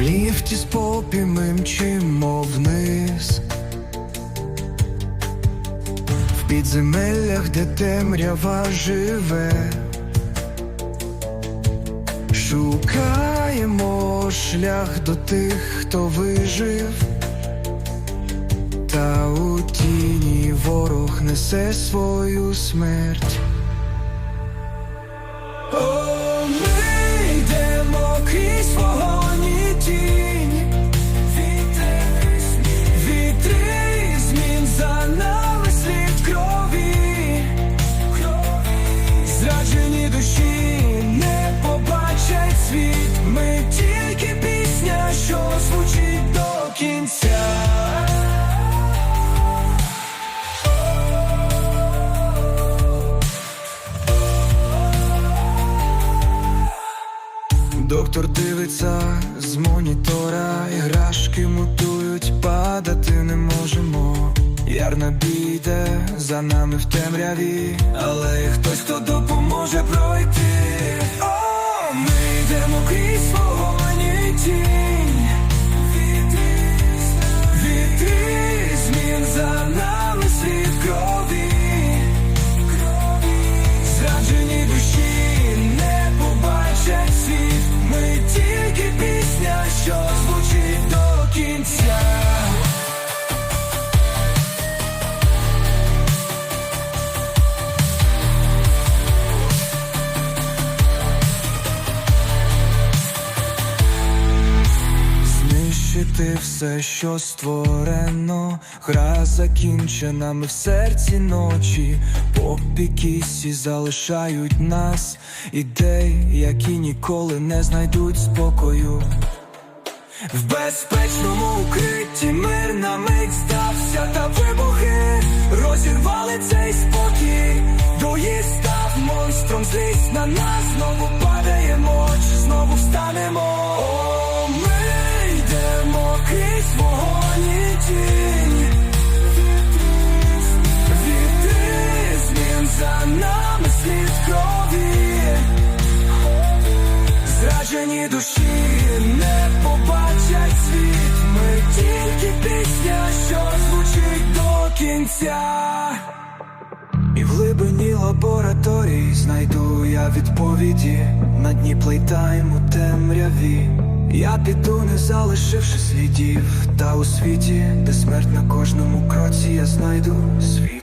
ліфті з попі ми мчимо вниз. В підземеллях, де темрява живе. Шукаємо шлях до тих, хто вижив. Та у тіні ворог несе свою смерть. Звучить до кінця. Доктор дивиться з монітора, іграшки мутують, падати не можемо. Ярна бійде за нами в темряві, але є хтось, хто допоможе Знищити все, що створено, гра закінчена, ми в серці ночі, Попі кісі залишають нас, ідей, які ніколи не знайдуть спокою. В безпечному укритті мир на мить стався, та вибухи розірвали цей спокій. Дуї став монстром, злість на нас знову падає моч, знову встанемо. Зраджені душі не побачать світ. Ми тільки пісня, що звучить до кінця. І в глибині лабораторії знайду я відповіді на дні плейтайму темряві. Я піду, не залишивши слідів, та у світі, де смерть на кожному кроці я знайду світ.